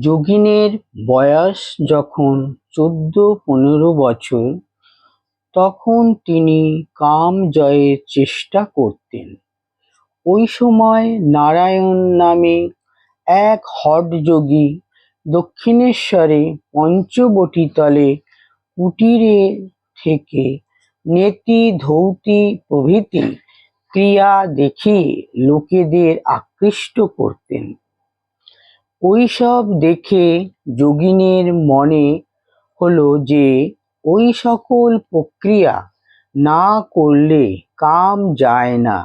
যোগিনের বয়স যখন চৌদ্দ পনেরো বছর, তখন তিনি কাম জয়ের চেষ্টা করতেন। ওই সময় নারায়ণ নামে এক হঠযোগী দক্ষিণেশ্বরে পঞ্চবটীতলে কুটিরে থেকে নেতি ধৌতি প্রভৃতি ক্রিয়া দেখিয়ে লোকেদের আকৃষ্ট করতেন। ওইসব দেখে যোগিনের মনে হলো যে ওই সকল প্রক্রিয়া না করলে কাম যায় না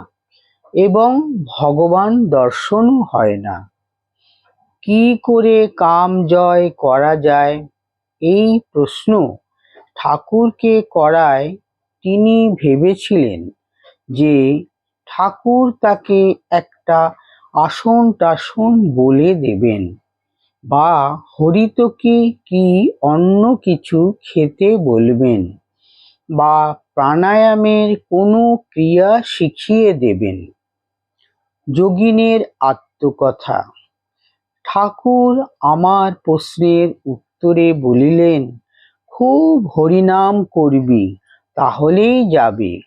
এবং ভগবান দর্শনও হয় না। কি করে কাম জয় করা যায়? এই প্রশ্ন ঠাকুরকে করায় তিনি ভেবেছিলেন যে ঠাকুর তাকে একটা আসন টাসন বলে দেবেন। বা হরিতকে কি অন্য কিছু খেতে বলবেন? বা প্রাণায়ামের কোনো ক্রিয়া শিখিয়ে দেবেন? যোগিনের আত্মকথা। ঠাকুর আমার প্রশ্নের উত্তরে বলিলেন, খুব হরিনাম করবি, তাহলেই যাবে।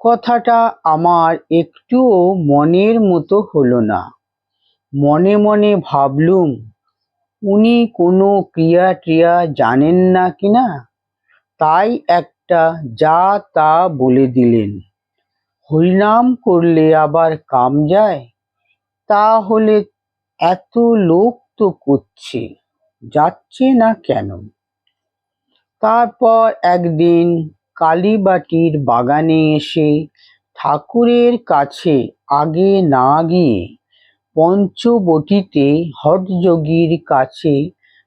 কথাটা আমার একটুও মনের মতো হলো না। মনে মনে ভাবলুম, উনি কোনো ক্রিয়া ট্রিয়া জানেন না কিনা তাই একটা যা তা বলে দিলেন। হরিনাম করলে আবার কাম যায়? তাহলে এত লোক তো করছে, যাচ্ছে না কেন? তারপর একদিন কালীবাটির বাগানে এসে ঠাকুরের কাছে আগে না গিয়ে পঞ্চবটিতে হটযোগীর কাছে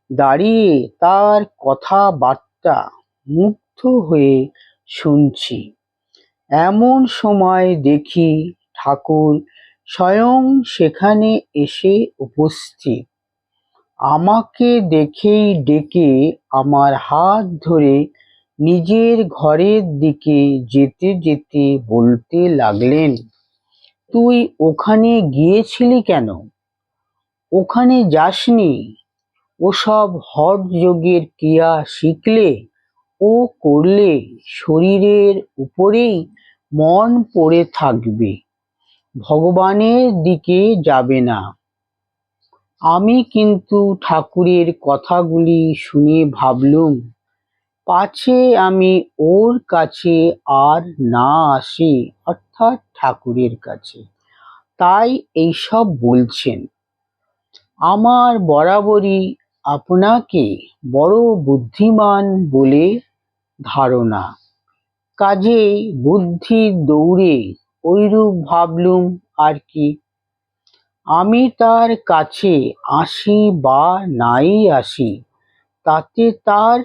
দাঁড়িয়ে তার কথাবার্তা মুগ্ধ হয়ে শুনছি। এমন সময় দেখি ঠাকুর স্বয়ং সেখানে এসে উপস্থিত। আমাকে দেখেই ডেকে আমার হাত ধরে নিজের ঘরের দিকে যেতে যেতে বলতে লাগলেন, তুই ওখানে গিয়েছিলি কেন? ওখানে যাসনি? ওসব হঠযোগের ক্রিয়া শিখলে ও করলে শরীরের উপরেই মন পড়ে থাকবে। ভগবানের দিকে যাবে না। আমি কিন্তু ঠাকুরের কথাগুলি শুনে ভাবলুম পাছে আমি ওর কাছে আর না আসি, অর্থাৎ ঠাকুরের কাছে। তাই এইসব বলছেন। আমার বরাবরই আপনাকে বড় বুদ্ধিমান বলে ধারণা। কাজে বুদ্ধির দৌড়ে ওইরূপ ভাবলুম আর কি। আমি তার কাছে আসি বা নাই আসি, তাতে তার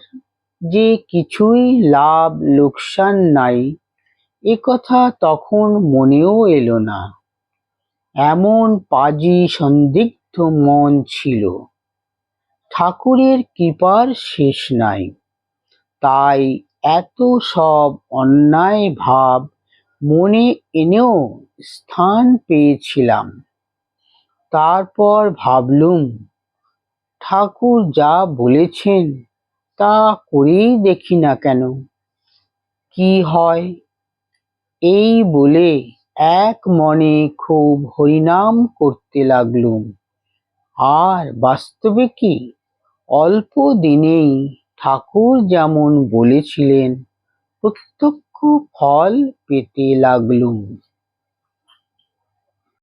যে কিছুই লাভ, লোকসান নাই, এ কথা তখন মনেও এলো না। এমন পাজি সন্দিগ্ধ মন ছিল। ঠাকুরের কৃপার শেষ নাই। তাই এত সব অন্যায় ভাব মনে এনেও স্থান পেয়েছিলাম। তারপর ভাবলুম, ঠাকুর যা বলেছেন তা করেই দেখি না কেন? কি হয়? এই বলে এক মনে খুব হরিনাম করতে লাগলুম। আর বাস্তবে কি? অল্প দিনেই ঠাকুর যেমন বলেছিলেন, প্রত্যক্ষ ফল পেতে লাগলুম।